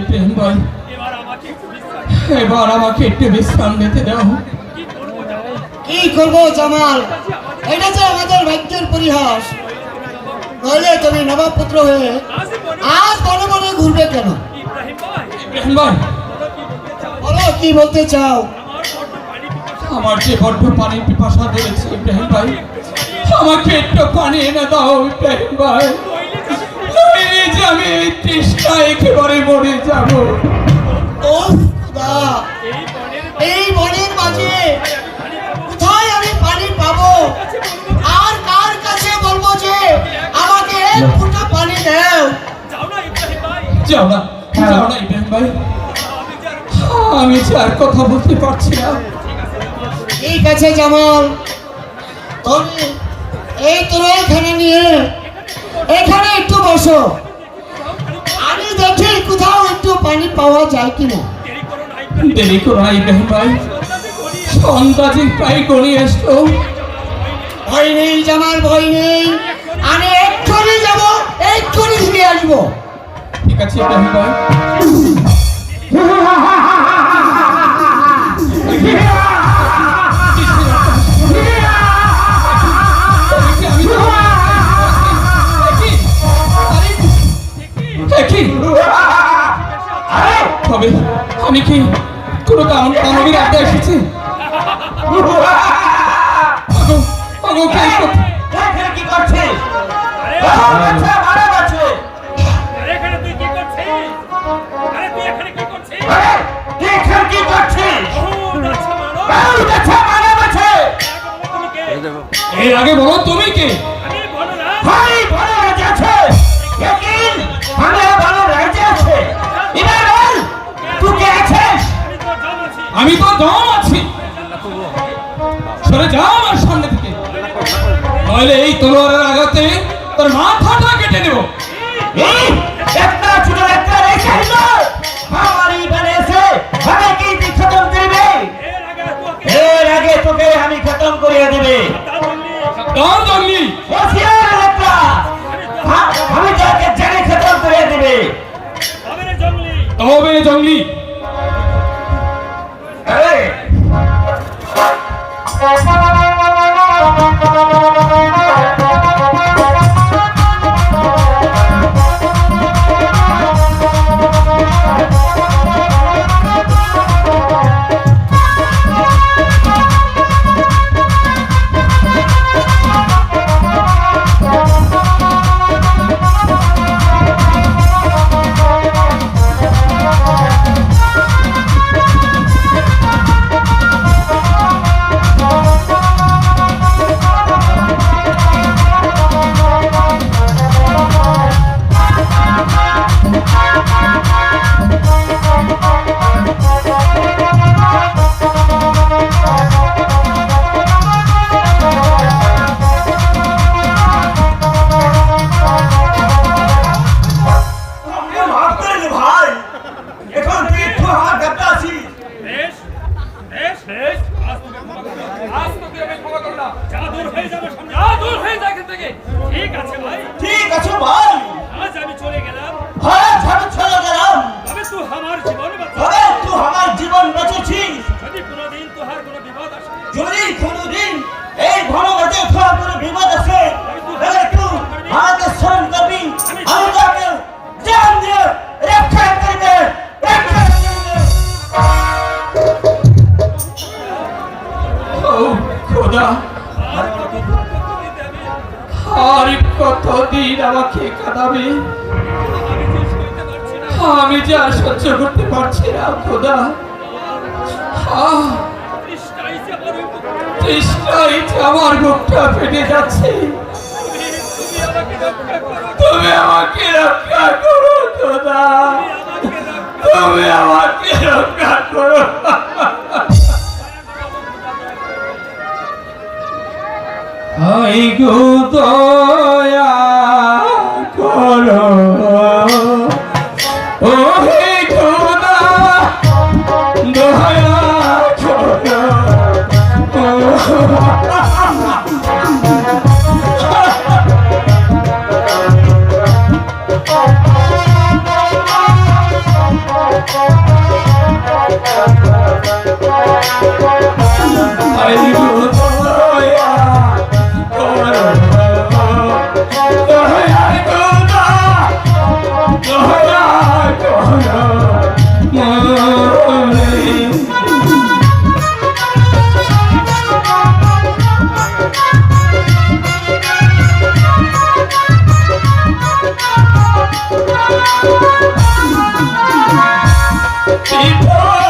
ইব্রাহিম ভাই এবার আমাকে একটু বিশ্রাম নিতে দাও। কি করব জামাল? এটা যে আমাদের ভাগ্যের পরিহাস। নইলে তুমি নবাব পুত্র হয়ে আজ মনে বনে বনে ঘুরবে কেন? বলো কি বলতে চাও? বলো আমার পানি যে বড্ড পানির পিপাসা ধরেছে ইব্রাহিম ভাই আমাকে একটু পানি এনে দাও ইব্রাহিম ভাই এই তৃষ্ণা একেবারে মরে যাব ও খোদা এই বনের মাঝে কোথায় আমি পানি পাবো আর কার কাছে বলব যে আমাকে এক পানি দাও যাও না যাও না ইব্রাহিম ভাই আমি যে কথা বলতে পারছি না ঠিক আছে জামাল এই তোর এখানে নিয়ে। এখানে একটু বসো। কোথাও একটু পানি পাওয়া যায় কিনা? দেরি করো না ইব্রাহিম দেরি করো না ভাই? যে প্রায় গড়িয়ে আসলো। ভয় নেই জামাল ভয় নেই। আমি এক্ষুনি যাব এক্ষুনি ফিরে আসব। ঠিক আছে ভাই। এর আগে বলো তুমি কে? আমি ভাই ভালো রাজা আছে। লেকিন রাজা আছে। এবার তুই কে আমি তো জান আছি। আমি তো দম আছি। সরে যা আমার সামনে থেকে। নইলে এই তলোয়ারের আঘাতে তোর মাথাটা কেটে দেবো এই একটা ছোট একটা রেখে দিল আমারই বানিয়েছে আমি কি তুই খতম এর আগে তোকে আমি খতম করিয়ে দেবে। দম জঙ্গলি হোশিয়ার হ্যাঁ, আমি তোকে জেনে খতম করিয়ে দেবে। তবে জঙ্গলি। আর কতদিন আমাকে কাঁদাবে? আমি যে আর সহ্য করতে পারছি না, খোদা। আমার বুকটা ফেটে যাচ্ছে। রক্ষা করো, খোদা। তুমি আমাকে People!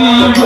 দিব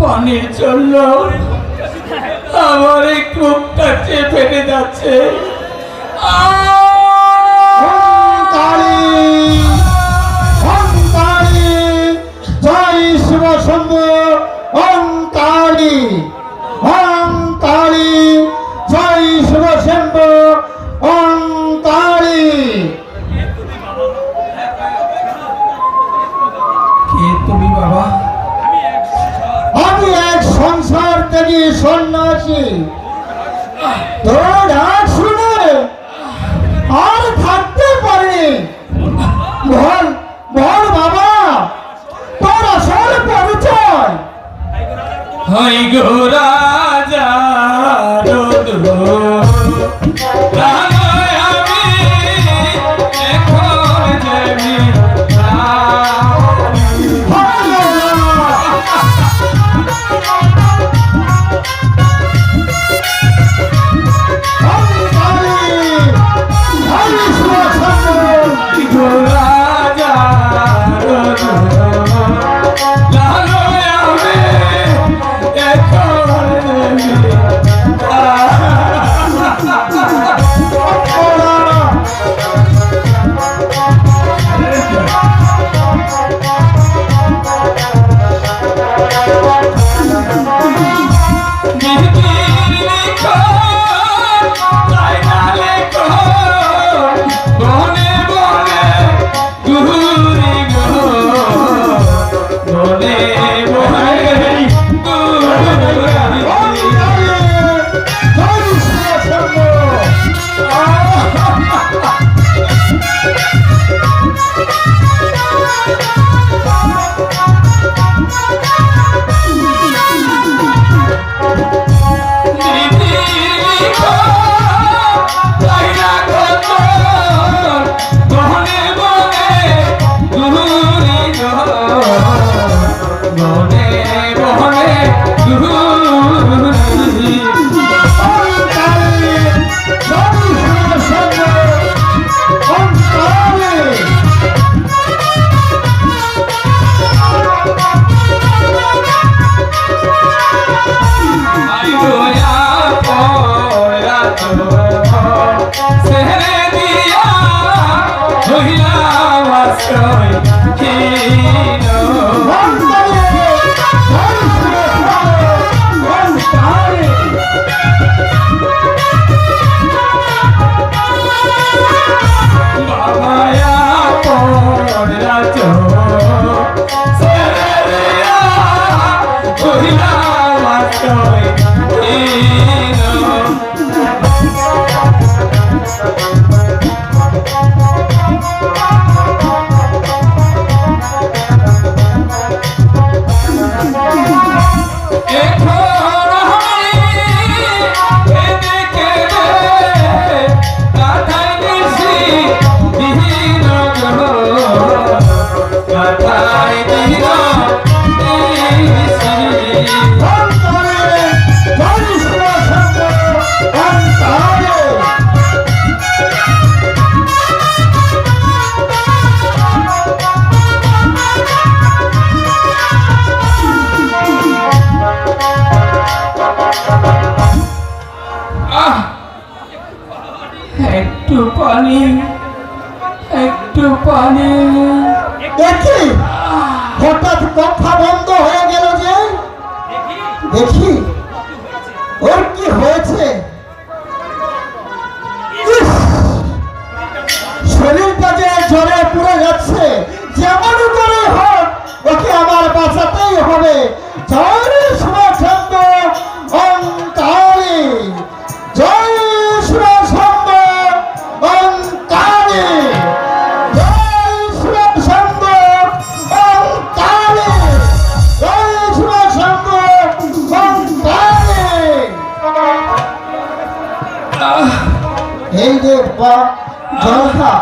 পানি চলল। আমার এই চেয়ে চেপে যাচ্ছে। আ আসবে তোর ডাক শুনে আর থাকতে পারে। বল বল বাবা, তোর আসল পরিচয়। হাই গো রাজা রাজা কথা বন্ধ হয়ে গেল যে? দেখি। ওর কি হয়েছে? শরীরটা যে জ্বরে পুড়ে যাচ্ছে যেমন করে হোক ওকে আমার বাঁচাতেই হবে। এই দেব বা জনতা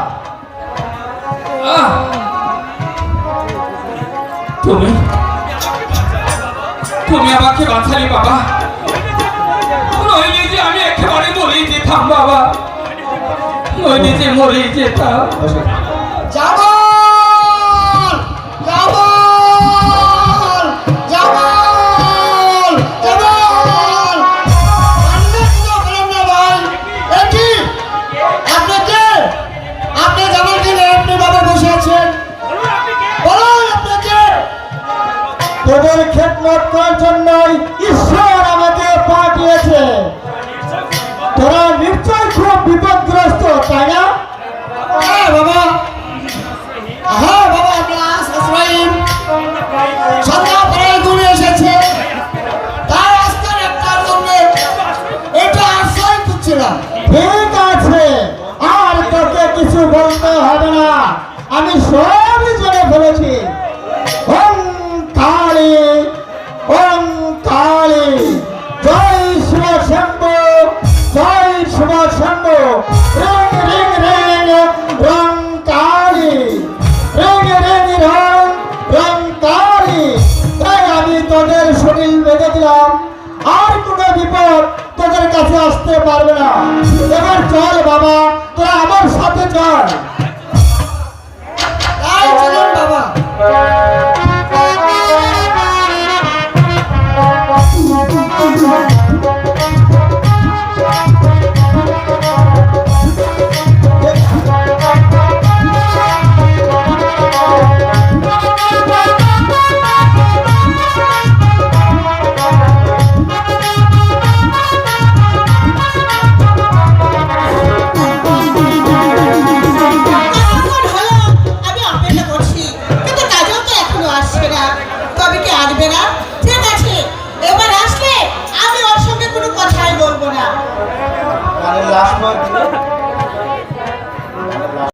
তুমি তুমি আমাকে বাঁচালি বাবা। আমি বাবা। যেতাম। যাবা। বিপদ তোদের কাছে আসতে পারবে না। এবার চল বাবা তোরা আমার সাথে চল। বাবা।